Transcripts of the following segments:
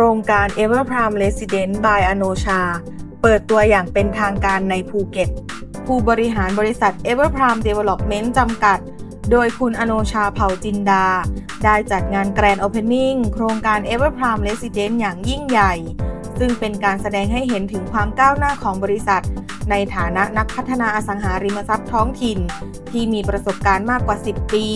รงการ Everprime Resident by อโนชาเปิดตัวอย่างเป็นทางการในภูเก็ต ผู้บริหารบริษัท Everprime Development จำกัด โดยคุณอโนชาเผ่าจินดา ได้จัดงานแกรนด์โอเพนนิ่งโครงการ Everprime Resident อย่างยิ่งใหญ่ ซึ่งเป็นการแสดงให้เห็นถึงความก้าวหน้าของบริษัท ในฐานะนักพัฒนาอสังหาริมทรัพย์ท้องถิ่น ที่มีประสบการณ์มากกว่า 10 ปี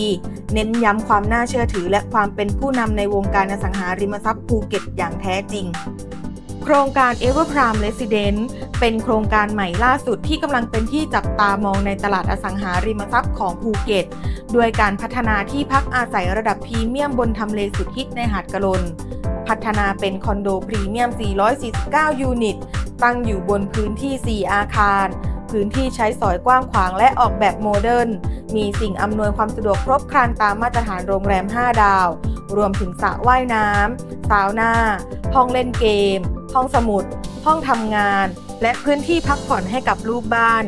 เน้นย้ำความน่าเชื่อถือ และความเป็นผู้นำในวงการอสังหาริมทรัพย์ภูเก็ตอย่างแท้จริง โครงการ Everprime Residence เป็นโครงการใหม่ล่าสุดที่กำลังเป็นที่จับตามองในตลาดอสังหาริมทรัพย์ของภูเก็ต ด้วยการพัฒนาที่พักอาศัยระดับพรีเมียมบนทำเลสุดฮิตในหาดกะลน พัฒนาเป็นคอนโดพรีเมียม 449 ยูนิต ตั้งอยู่บนพื้นที่ 4 อาคาร พื้นที่ใช้สอยกว้างขวางและออกแบบโมเดิร์น มีสิ่งอำนวยความสะดวกครบครันตามมาตรฐานโรงแรม 5 ดาว รวมถึงสระว่ายน้ำ ซาวน่า ห้องเล่นเกม ห้องสมุด ห้องทำงาน และพื้นที่พักผ่อนให้กับลูกบ้าน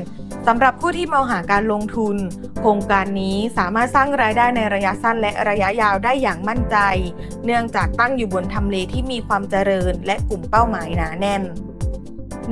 สำหรับผู้ที่มองหาการลงทุน โครงการนี้สามารถสร้างรายได้ในระยะสั้นและระยะยาวได้อย่างมั่นใจ เนื่องจากตั้งอยู่บนทำเลที่มีความเจริญ และกลุ่มเป้าหมายหนาแน่น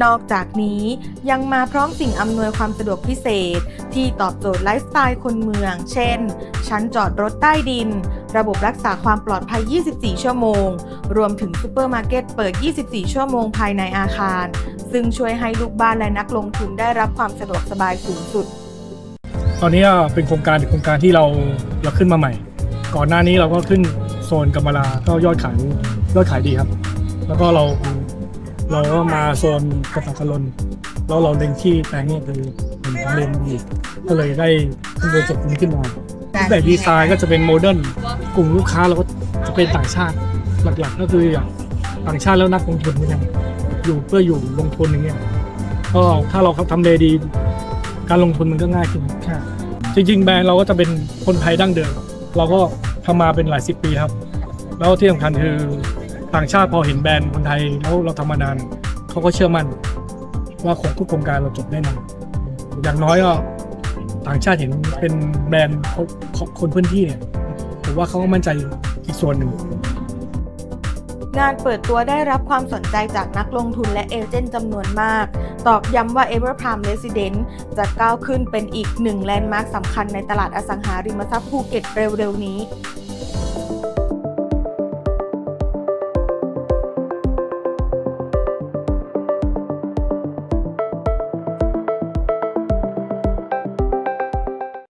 นอกจากนี้ยังมาพร้อมสิ่งอำนวยความสะดวกพิเศษ ที่ตอบโจทย์ไลฟ์สไตล์คนเมือง เช่น ชั้นจอดรถใต้ดิน ระบบรักษาความปลอดภัย 24 ชั่วโมง รวมถึงซูเปอร์มาร์เก็ตเปิด 24 ชั่วโมงภายในอาคาร ซึ่งช่วยให้ลูกบ้านและนักลงทุนได้รับความสะดวกสบายสูงสุด ตอนนี้เป็นโครงการอีกโครงการที่เราเราขึ้นมาใหม่ ก่อนหน้านี้เราก็ขึ้นโซนกำมะลาก็ยอดขายยอดขายดีครับ แล้วก็เราเราก็มาโซนกระตักกะลนแล้วเราเล็งที่แปลงนี้คือเป็นทำเลนดีก็เลยได้ขึ้นโปรเจกต์นี้ขึ้นมาแบบดีไซน์ก็จะเป็นโมเดิร์นกลุ่มลูกค้าเราก็จะเป็นต่างชาติหลักๆ ก็คืออย่างต่างชาติแล้วนักลงทุนเหมือนกัน อยู่เพื่ออยู่ลงทุนอย่างเงี้ยก็ถ้าเราทำเลดี การลงทุนมันก็ง่ายขึ้นจริง ๆ แบรนด์เราก็จะเป็นคนไทยดั้งเดิมเราก็ทำมาเป็นหลายสิบปีครับ แล้วที่สำคัญคือต่างชาติพอเห็นแบรนด์คนไทยแล้วเราทำมานานเขาก็เชื่อมั่นว่าของทุกโครงการเราจบได้นานอย่างน้อยก็ต่างชาติเห็นเป็นแบรนด์ของของคนพื้นที่เนี่ยผมว่าเขาก็มั่นใจอีกส่วนหนึ่ง งานเปิดตัวได้รับความสนใจจากนักลงทุนและเอเจนต์จำนวนมาก ตอกย้ำว่า Everprime Residence จะก้าวขึ้นเป็นอีกหนึ่งแลนด์มาร์คสำคัญในตลาดอสังหาริมทรัพย์ภูเก็ตเร็วๆนี้